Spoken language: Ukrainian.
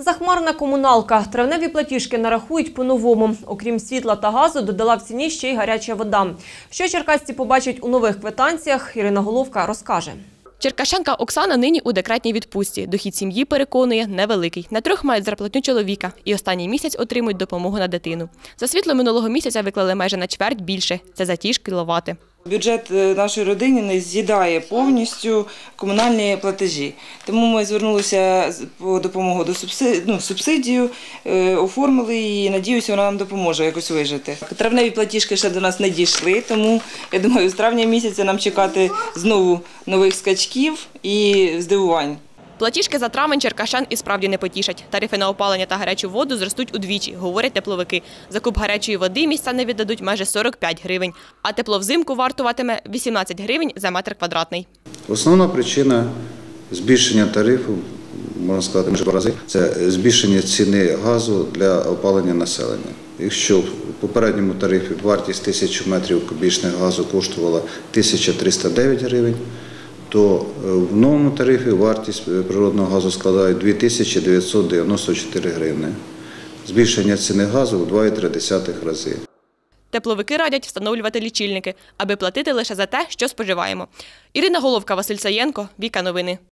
Захмарна комуналка. Травневі платіжки нарахують по-новому. Окрім світла та газу, додала в ціні ще й гаряча вода. Що черкасці побачать у нових квитанціях, Ірина Головка розкаже. Черкащанка Оксана нині у декретній відпустці. Дохід сім'ї переконує невеликий. На трьох мають зарплатню чоловіка і останній місяць отримують допомогу на дитину. За світло минулого місяця виклали майже на чверть більше. Це за ті ж кіловати. Бюджет е, нашої родини не з'їдає повністю комунальні платежі. Тому ми звернулися по допомогу до ну, субсидію, е, оформили її. Надіюся, вона нам допоможе якось вижити. Травневі платіжки ще до нас не дійшли, тому я думаю, з травня місяця нам чекати знову нових скачків і здивувань. Платіжки за травень черкащан і справді не потішать. Тарифи на опалення та гарячу воду зростуть удвічі, говорять тепловики. Закуп гарячої води місця не віддадуть майже 45 гривень, а тепло взимку вартуватиме 18 гривень за метр квадратний. Основна причина збільшення тарифу, можна сказати, може рази, це збільшення ціни газу для опалення населення. Якщо в попередньому тарифі вартість 1000 метрів кубічних газу коштувала 1309 гривень, то е, в новому тарифі вартість е, природного газу складає 2994 гривни. Збільшення ціни газу в 2,3 рази. Тепловики радять встановлювати лічильники, аби платити лише за те, що споживаємо. Ірина Головка, Василь Саєнко, Віка Новини.